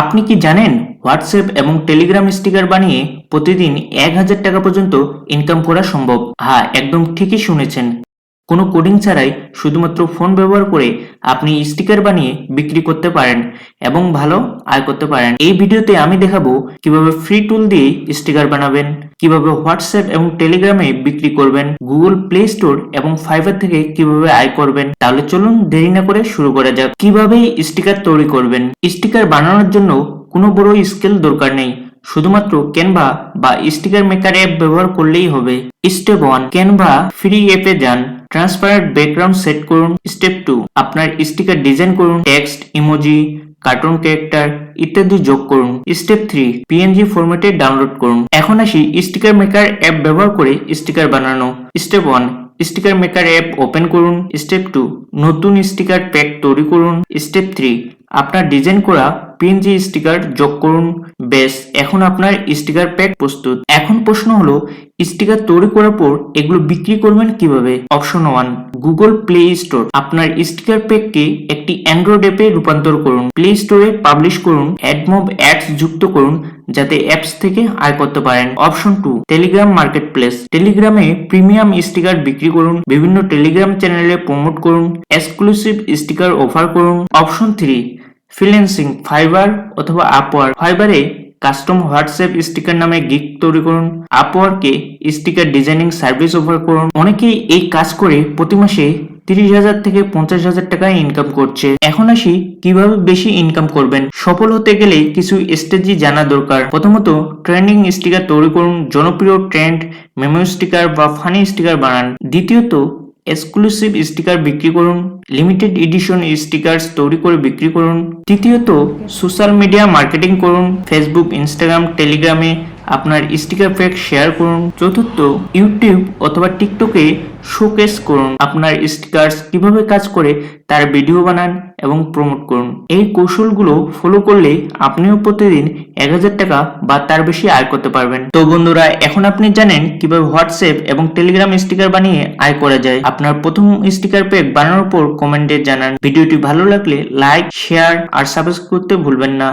আপনি কি জানেন হোয়াটসঅ্যাপ এবং টেলিগ্রাম স্টিকার বানিয়ে প্রতিদিন এক হাজার টাকা পর্যন্ত ইনকাম করা সম্ভব? হ্যাঁ একদম ঠিকই শুনেছেন। কোনো কোডিং ছাড়াই শুধুমাত্র ফোন ব্যবহার করে আপনি স্টিকার বানিয়ে বিক্রি করতে পারেন এবং ভালো আয় করতে পারেন। এই ভিডিওতে আমি দেখাবো কীভাবে ফ্রি টুল দিয়ে স্টিকার বানাবেন, কীভাবে হোয়াটসঅ্যাপ এবং টেলিগ্রামে বিক্রি করবেন গুগল প্লে স্টোর এবং ফাইবার থেকে কীভাবে আয় করবেন। তাহলে চলুন দেরি না করে শুরু করা যাক। কীভাবে স্টিকার তৈরি করবেন? স্টিকার বানানোর জন্য কোনো বড় স্কেল দরকার নেই। শুধুমাত্র ক্যানভা বা স্টিকার মেকার অ্যাপ ব্যবহার করলেই হবে। স্টেপ ওয়ান ক্যানভা ফ্রি অ্যাপে যান। ট্রান্সপারেন্ট ব্যাকগ্রাউন্ড সেট করুন। স্টেপ টু আপনার স্টিকার ডিজাইন করুন। টেক্সট ইমোজি কার্টুন ক্যারেক্টার ইত্যাদি যোগ করুন। স্টেপ থ্রি পিএনজি ফরম্যাটে ডাউনলোড করুন। এখন আসি স্টিকার মেকার অ্যাপ ব্যবহার করে স্টিকার বানানো। Step one sticker maker app open করুন। স্টেপ টু নতুন স্টিকার প্যাক তৈরি করুন। স্টেপ থ্রি আপনার ডিজাইন করা পিএনজি স্টিকার যোগ করুন। বেশ, এখন আপনার স্টিকার প্যাক প্রস্তুত। এখন প্রশ্ন হলো, স্টিকার তৈরি করার পর এগুলো বিক্রি করবেন কীভাবে? Option one Google Play Store. আপনার স্টিকার প্যাককে একটি অ্যান্ড্রয়েড অ্যাপে রূপান্তর করুন। প্লে স্টোরে পাবলিশ করুন অ্যাডমব অ্যাডস যুক্ত করুন, যাতে অ্যাপস থেকে আয় করতে পারেন। Option two Telegram marketplace টেলিগ্রামে প্রিমিয়াম স্টিকার বিক্রি করুন, বিভিন্ন টেলিগ্রাম চ্যানেলে প্রমোট করুন এক্সক্লুসিভ স্টিকার অফার করুন। অপশন থ্রি ফ্রিল্যান্সিং, ফাইবার অথবা আপওয়ার ফাইবারে কাস্টম হোয়াটসঅ্যাপ স্টিকার নামে গিগ তৈরি করুন। আপওয়ারকে স্টিকার ডিজাইনিং সার্ভিস অফার করুন। অনেকেই এই কাজ করে প্রতি মাসে তিরিশ হাজার থেকে পঞ্চাশ হাজার টাকা ইনকাম করছে। এখন আসি কীভাবে বেশি ইনকাম করবেন। সফল হতে গেলে কিছু স্ট্র্যাটেজি জানা দরকার। প্রথমত ট্রেন্ডিং স্টিকার তৈরি করুন। জনপ্রিয় ট্রেন্ড মেমো স্টিকার বা ফানি স্টিকার বানান। দ্বিতীয়ত এক্সক্লুসিভ স্টিকার বিক্রি করুন লিমিটেড এডিশন স্টিকার্স তৈরি করে বিক্রি করুন, তৃতীয়ত সোশ্যাল মিডিয়া মার্কেটিং করুন ফেসবুক ইনস্টাগ্রাম টেলিগ্রামে আপনার স্টিকার প্যাক শেয়ার করুন, চতুর্থ ইউটিউব অথবা টিকটকে শোকেস করুন, আপনার স্টিকার্স কীভাবে কাজ করে তার ভিডিও বানান এবং প্রমোট করুন। এই কৌশলগুলো ফলো করলে আপনিও প্রতিদিন এক হাজার টাকা বা তার বেশি আয় করতে পারবেন। তো বন্ধুরা, এখন আপনি জানেন কীভাবে হোয়াটসঅ্যাপ এবং টেলিগ্রাম স্টিকার বানিয়ে আয় করা যায়। আপনার প্রথম স্টিকার প্যাক বানানোর পর কমেন্টে জানান। ভিডিওটি ভালো লাগলে লাইক শেয়ার আর সাবস্ক্রাইব করতে ভুলবেন না।